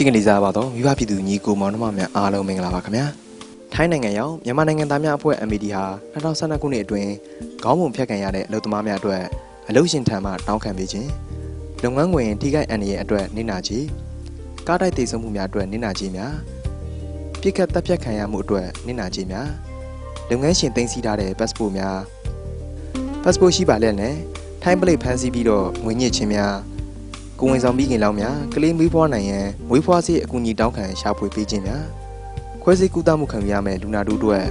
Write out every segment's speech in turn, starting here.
ရှိကနေစားပါတော့မိဘပြည်သူညီကိုမောင်နှမများအားလုံးမင်္ဂလာပါခင်ဗျာထိုင်းနိုင်ငံရောက်မြန်မာနိုင်ငံသားများအဖွဲ့ MAD ဟာ2012ခုနှစ်အတွင်းခေါင်းပုံဖြတ်ခံရတဲ့အလုပ်သမားများအတွက်အလုပ်ရှင်ထံမှတောင်းခံပေးခြင်းလုပ်ငန်းခွင်ထိခိုက်အန္တရာယ်အတွက်နေနာချေကားတိုက်တိတ်ဆုံးမှုများအတွက်နေနာချေများပြစ်ခတ်တပ်ဖြတ်ခံရမှုအတွက်နေနာချေများလုပ်ငန်းရှင်တင်စီထားတဲ့ passport များ passport ရှိပါလျက်နဲ့ထိုင်းပလိတ်ဖမ်းဆီးပြီးတော့ငွေညစ်ခြင်းများ ကိုဝင်ဆောင်ပြီးခင်လောက်များကလေးမွေးဖွားနိုင်ရန်မွေးဖွားစေအကူအညီတောင်းခံရှာဖွေပေးခြင်းများခွဲစိတ်ကုသမှုခံယူရမယ့်လူနာတို့အတွက်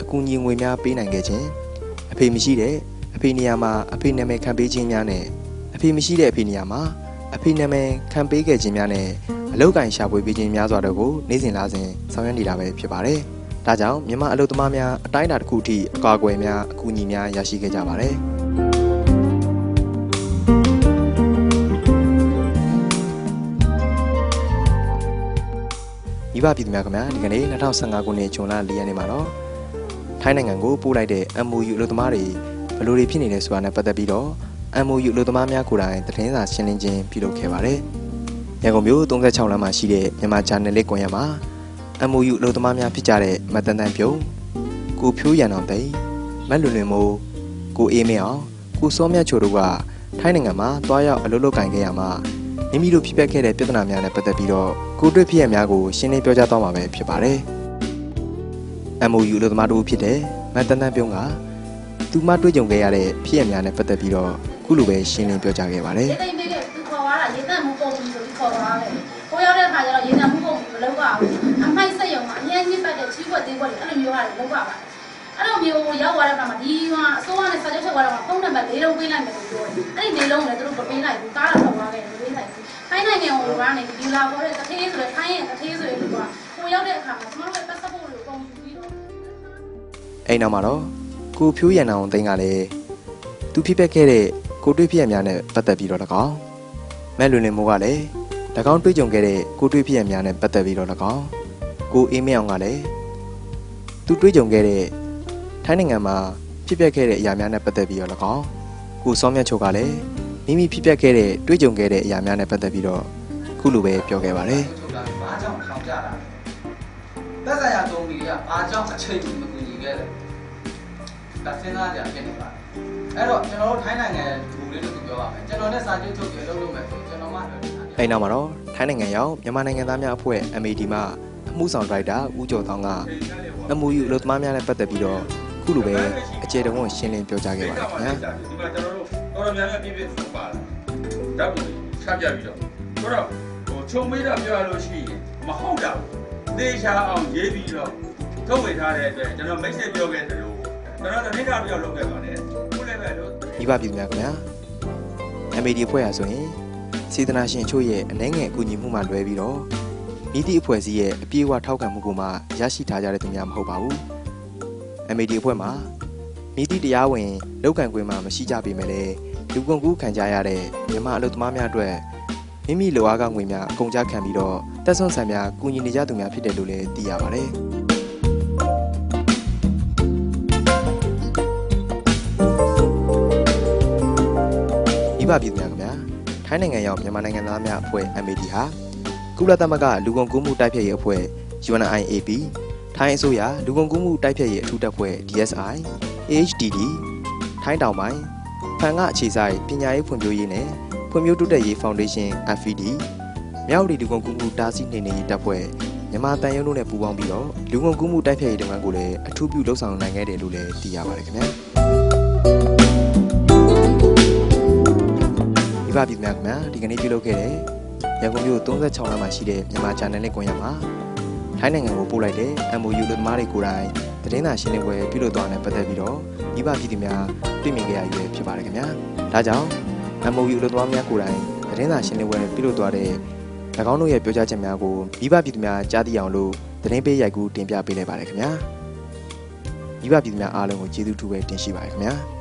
အကူအညီငွေများပေးနိုင်ခဲ့ခြင်းအဖေမရှိတဲ့အဖေနေရာမှာအဖေနာမည်ခံပေးခြင်းများနဲ့အဖေမရှိတဲ့အဖေနေရာမှာအဖေနာမည်ခံပေးခဲ့ခြင်းများနဲ့အလောက်ကန်ရှာဖွေပေးခြင်းများစွာတို့ကိုနေ့စဉ်လာစဉ်ဆောင်ရွက်နေတာပဲဖြစ်ပါတယ်။ဒါကြောင့်မြန်မာအလုပ်သမားများအတိုင်းအတာတစ်ခုထိအကာအကွယ်များအကူအညီများရရှိခဲ့ကြပါတယ်။ မိဘပြည်သူများခင်ဗျာဒီကနေ့2015ခုနှစ်ဇွန်လ4ရက်နေ့မှာတော့ထိုင်းနိုင်ငံကိုပို့လိုက်တဲ့ MOU အလုပ်သမားတွေဘယ်လိုတွေဖြစ်နေလဲဆိုတာနဲ့ပတ်သက်ပြီးတော့ MOU အလုပ်သမားများကိုယ်တိုင်သတင်းစာရှင်းလင်းခြင်းပြုလုပ်ခဲ့ပါတယ်။ရန်ကုန်မြို့36လမ်းမှာရှိတဲ့မြန်မာဂျာနယ်လစ်ကွန်ရက်မှာ MOU အလုပ်သမားများဖြစ်ကြတဲ့မတန်တန်ပြုံးကိုဖြိုးရန်အောင်သိန်းမက်လွန်လွင်မိုးကိုအေးမင်းအောင်ကိုစောမြတ်ချိုတို့ကထိုင်းနိုင်ငံမှာတွားရောက်အလုပ်လုပ်ကင်ခဲ့ရမှာ မိမိတို့ဖြစ်ပျက်ခဲ့တဲ့ပြဿနာများနဲ့ပတ်သက်ပြီးတော့ကိုယ်တွေ့ဖြစ်ရများကိုရှင်းလင်းပြောကြားသွားမှာပဲဖြစ်ပါတယ်။ MOU အလို့သမားတို့ဖြစ်တဲ့မန်တန်တန်ပြုံးကသူမတွေ့ကြုံခဲ့ရတဲ့ဖြစ်ရများနဲ့ပတ်သက်ပြီးတော့ခုလိုပဲရှင်းလင်းပြောကြားခဲ့ပါတယ်ရေသိမ့်ပေးခဲ့သူခေါ်သွားတာရေတန့်မှုပုံပြီဆိုပြီးခေါ်သွားတယ်။ကိုရောက်တဲ့ခါကျတော့ရေတန့်မှုပုံပြီမလုပ်ရဘူး။အမိုက်စက်ရုံမှာအရင်ညစ်ပတ်တဲ့ချီးကွက်သေးကွက်တွေအဲ့လိုမျိုးရတယ်လုပ်ရပါတယ်။အဲ့လိုမျိုးရောက်သွားတဲ့ခါမှာဒီမှာအစိုးရနဲ့စာချုပ်ချုပ်သွားတော့ဖုန်းနံပါတ်၄လုံးပေးလိုက်မယ်လို့ ပြောတယ်။အဲ့ဒီ၄လုံးလည်းသူတို့မပေးလိုက်ဘူး။ကားတော့ထောက်သွားခဲ့တယ်မပေးလိုက်ဘူး။ထိုင်းနိုင်ငံကိုကနေဒီလာခေါ်တဲ့တထေးဆိုတဲ့ထိုင်းရဲ့တထေးဆိုရင်ကကိုရောက်တဲ့အခါမှာကျွန်တော်တို့ရဲ့ passport ကိုပုံယူပြီးတော့။အဲ့နောက်မှာတော့ကိုဖြိုးရန်အောင်သိန်းကလည်းသူဖြစ်ပျက်ခဲ့တဲ့ကိုတွေ့ဖြစ်ရများနဲ့ပတ်သက်ပြီးတော့၎င်းမက်လွန်လွင်မိုးကလည်း၎င်းတွေ့ကြုံခဲ့တဲ့ကိုတွေ့ဖြစ်ရများနဲ့ပတ်သက်ပြီးတော့၎င်းကိုအေးမင်းအောင်ကလည်းသူတွေ့ကြုံခဲ့တဲ့ထိုင်းနိုင်ငံမှာဖြစ်ပျက်ခဲ့တဲ့အရာများနဲ့ပတ်သက်ပြီးတော့၎င်း ကိုစောမြတ်ချိုကလည်းမိမိဖြစ်ပျက်ခဲ့တဲ့တွေ့ကြုံခဲ့တဲ့အရာများနဲ့ပတ်သက်ပြီးတော့ခုလိုပဲပြောခဲ့ပါတယ်ထုတ်တာဘာကြောင့်ထောင်ကြတာလဲသက်ဆိုင်ရာကုမ္ပဏီကဘာကြောင့်အချိန်ကြီးမကူညီခဲ့လဲဒါစဉ်းစားကြဖြစ်နေပါအဲ့တော့ကျွန်တော်တို့ထိုင်းနိုင်ငံလူလေးတို့ပြောပါမယ်ကျွန်တော်နဲ့စာချုပ်ချုပ်ပြီးလုပ်လို့မယ်ဆိုကျွန်တော်မှပြောနေတာ။အဲ့နောက်မှာတော့ထိုင်းနိုင်ငံရောက်မြန်မာနိုင်ငံသားများအဖွဲ့ MAD မှအမှုဆောင်ဒရိုက်တာဦးကျော်သောင်းက MOU အလုပ်သမားများနဲ့ပတ်သက်ပြီးတော့ခုလိုပဲအခြေတုံးရှင်းလင်းပြောကြားခဲ့ပါတယ်ခင်ဗျာဒီမှာကျွန် တော်တို့တော်တော်များများပြည့်ပြည့်စုံပါလာဓာတ်ပုံချပြပြီးတော့ဆိုတော့ဟိုချုံမေးတာပြောရလို့ရှိရင်မဟုတ်တာသေချာအောင်ရေးပြီးတော့ထုတ်ဝေထားတဲ့အတွက်ကျွန်တော်မိတ်ဆက်ပြောခဲ့တယ်လို့ကျွန်တော်သတင်းထားပြီးတော့လုပ်ခဲ့ပါတယ်ခုလည်းပဲလို့မိဘပြည်သူများခင်ဗျာ MAD အဖွဲ့ဟာဆိုရင်စေတနာရှင်အချို့ရဲ့အနှဲငယ်အကူအညီမှုမှလွဲပြီးတော့မိသည့်အဖွဲ့အစည်းရဲ့အပြည့်အဝထောက်ခံမှုကိုမှရရှိထားကြတဲ့သူများမဟုတ်ပါဘူး MAD အဖွဲ့မှာမိသည့်တရားဝင်လောက်ကန်ခွင့်မှမရှိကြပေမဲ့လည်း လူကုန်ကူးခံကြရတဲ့မြန်မာအလုပ်သမားများအတွက်မိမိလိုအားကငွေများအကုန်ကြခံပြီးတော့တက်ဆွမ်းဆန်များကူညီနေကြသူများဖြစ်တယ်လို့လည်းသိရပါတယ်မိဘပြည်သူများခင်ဗျာထိုင်းနိုင်ငံရောက်မြန်မာနိုင်ငံသားများအဖွဲ့ MAD ဟာကုလသမဂ္ဂလူကုန်ကူးမှုတိုက်ဖျက်ရေးအဖွဲ့ UNIAP ထိုင်းအစိုးရလူကုန်ကူးမှုတိုက်ဖျက်ရေးအထူးတပ်ဖွဲ့ DSI AHDD ထိုင်းတောင်ပိုင်း ဖန်ကအခြေဆိုင်ပညာရေးဖွံ့ဖြိုးရေးနဲ့ဖွံ့ဖြိုးတိုးတက်ရေးဖောင်ဒေးရှင်း FED မြောက်ရီလူကုန်ကူးမှုတားဆီးနှိမ်နင်းရေးတပ်ဖွဲ့မြန်မာတန်ရုံးတို့နဲ့ပူးပေါင်းပြီးတော့လူကုန်ကူးမှုတိုက်ဖျက်ရေးလုပ်ငန်းကိုလည်းအထူးပြုလှုပ်ဆောင်နိုင်ခဲ့တယ်လို့လည်းသိရပါတယ်ခင်ဗျာဒီပါပြည်များခင်ဗျာဒီကနေ့ပြုလုပ်ခဲ့တဲ့ရန်ကုန်မြို့36လမ်းမှာရှိတဲ့မြန်မာ channel နဲ့ကွန်ရက်မှာထိုင်းနိုင်ငံကိုပို့လိုက်တဲ့ MOU လူသမားတွေကိုယ်တိုင်သတင်းစာရှင်းလင်းပွဲပြုလုပ်သွားတဲ့ပတ်သက်ပြီးတော့မိဘပြည်သူများ တွေ့မြင်ခဲ့ရရွယ်ဖြစ်ပါတယ်ခင်ဗျာဒါကြောင့် MOU လူသမားများကိုယ်တိုင်သတင်းစာရှင်းလင်းပွဲပြုလုပ်သွားတဲ့၎င်းတို့ရဲ့ပြောကြားချက်များကိုမိဘပြည်သူများကြားသိအောင်လို့သတင်းပေးရိုက်ကူးတင်ပြပေးလိုက်ပါတယ်ခင်ဗျာမိဘပြည်သူများအားလုံးကိုကျေးဇူးထူးပဲတင်ရှိပါတယ်ခင်ဗျာ